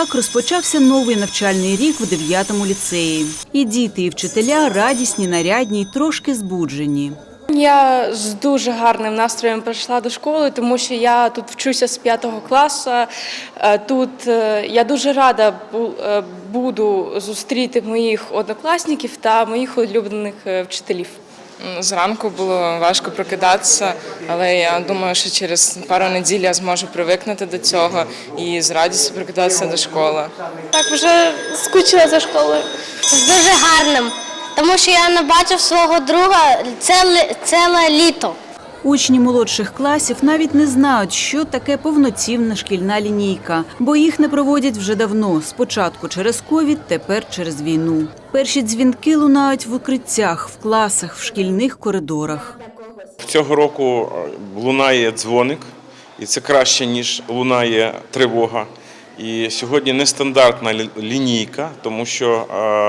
Так розпочався новий навчальний рік в 9-му ліцеї. І діти, і вчителя радісні, нарядні, й трошки збуджені. Я з дуже гарним настроєм прийшла до школи, тому що я тут вчуся з п'ятого класу. Е, Тут е, я дуже рада е, буду зустріти моїх однокласників та моїх улюблених вчителів. Зранку було важко прокидатися, але я думаю, що через пару неділь я зможу привикнути до цього і з радістю прокидатися до школи. Так, вже скучила за школою. з дуже гарним, тому що я не бачив свого друга ціле, ціле літо. Учні молодших класів навіть не знають, що таке повноцінна шкільна лінійка, бо їх не проводять вже давно. Спочатку через ковід, тепер через війну. Перші дзвінки лунають в укриттях, в класах, в шкільних коридорах. Цього року е, лунає дзвоник, і це краще, ніж лунає тривога. І сьогодні нестандартна лінійка, тому що е,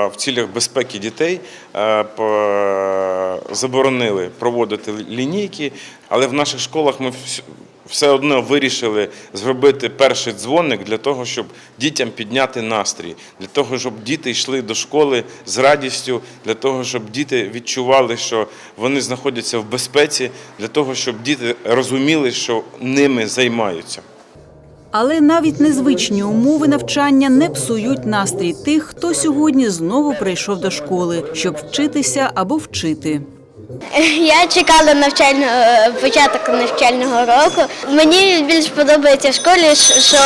в цілях безпеки дітей е, заборонили проводити лінійки, але в наших школах ми все одно вирішили зробити перший дзвоник для того, щоб дітям підняти настрій, для того, щоб діти йшли до школи з радістю, для того, щоб діти відчували, що вони знаходяться в безпеці, для того, щоб діти розуміли, що ними займаються. Але навіть незвичні умови навчання не псують настрій тих, хто сьогодні знову прийшов до школи, щоб вчитися або вчити. Я чекала навчального е, початок навчального року. Мені більш подобається в школі, що- що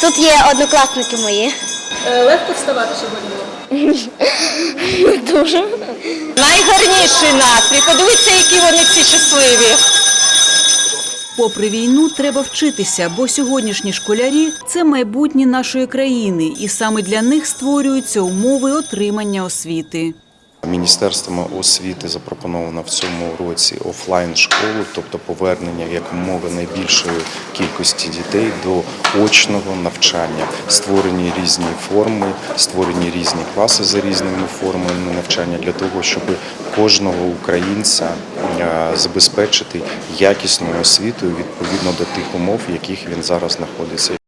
тут є однокласники мої. Легко вставати сьогодні? Дуже. Найгарніший настрій. Подивіться, які вони всі щасливі. Попри війну, треба вчитися, бо сьогоднішні школярі це майбутнє нашої країни, і саме для них створюються умови отримання освіти. Міністерством освіти запропоновано в цьому році офлайн школу, тобто повернення якомога найбільшої кількості дітей до очного навчання, створені різні форми, створені різні класи за різними формами навчання для того, щоб кожного українця е, забезпечити якісною освітою відповідно до тих умов, в яких він зараз знаходиться.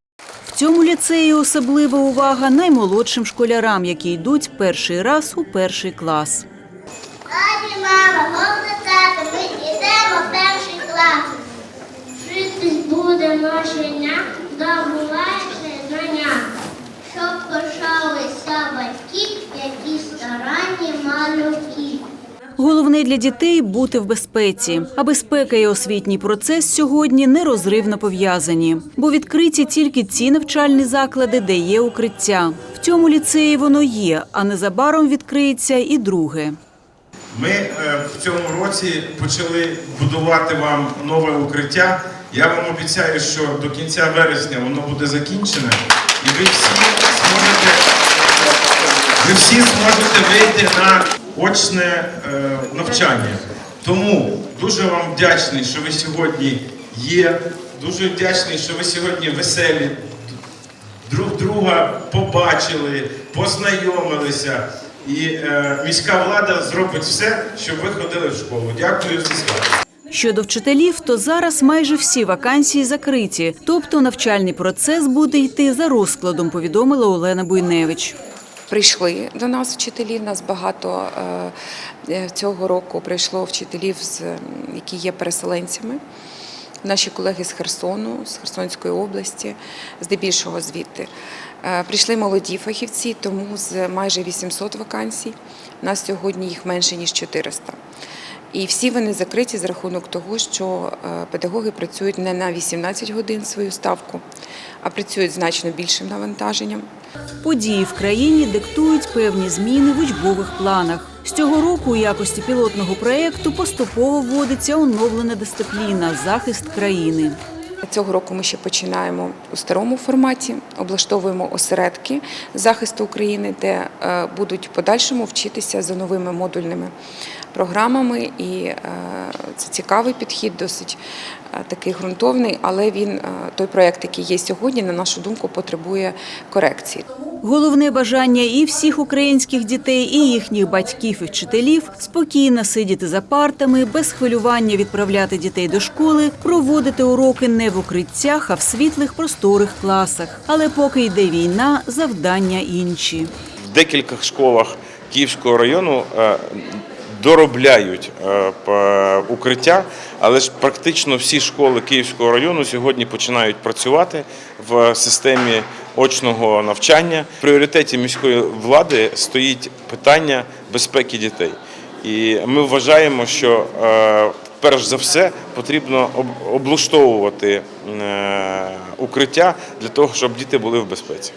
Цьому ліцеї особлива увага наймолодшим школярам, які йдуть перший раз у перший клас. Папі, мама, головне тато, ми йдемо в перший клас. Вчитись будемо дня, здобуваючи Головне для дітей бути в безпеці. А безпека і освітній процес сьогодні нерозривно пов'язані, бо відкриті тільки ті навчальні заклади, де є укриття. В цьому ліцеї воно є, а незабаром відкриється і друге. Ми е, в цьому році почали будувати вам нове укриття. Я вам обіцяю, що до кінця вересня воно буде закінчене, і ви всі зможете, ви всі зможете вийти на очне е, навчання. Тому дуже вам вдячний, що ви сьогодні є. Дуже вдячний, що ви сьогодні веселі, друг друга побачили, познайомилися. І е, міська влада зробить все, щоб ви ходили в школу. Дякую за свято. Щодо вчителів, то зараз майже всі вакансії закриті, тобто навчальний процес буде йти за розкладом, повідомила Олена Буйневич. Прийшли до нас вчителі. Нас багато е, е, цього року прийшло вчителів, які є переселенцями. Наші колеги з Херсону, з Херсонської області, здебільшого звідти. Е, Прийшли молоді фахівці, тому з майже 800 вакансій. Нас сьогодні їх менше ніж 400. І всі вони закриті з рахунок того, що педагоги працюють не на 18 годин свою ставку, а працюють значно більшим навантаженням. Події в країні диктують певні зміни в учбових планах. З цього року у якості пілотного проєкту поступово вводиться оновлена дисципліна захист країни. Цього року ми ще починаємо у старому форматі, облаштовуємо осередки захисту України, де е, будуть в подальшому вчитися за новими модульними програмами, і е, це цікавий підхід, досить е, такий ґрунтовний, але він е, той проект, який є сьогодні, на нашу думку, потребує корекції. Головне бажання і всіх українських дітей, і їхніх батьків і вчителів спокійно сидіти за партами, без хвилювання відправляти дітей до школи, проводити уроки не в укриттях, а в світлих просторих класах. Але поки йде війна, завдання інші. В декількох школах Київського району доробляють е, укриття, але ж практично всі школи Київського району сьогодні починають працювати в системі очного навчання. В пріоритеті міської влади стоїть питання безпеки дітей. І ми вважаємо, що е, перш за все потрібно об- облаштовувати е, укриття для того, щоб діти були в безпеці.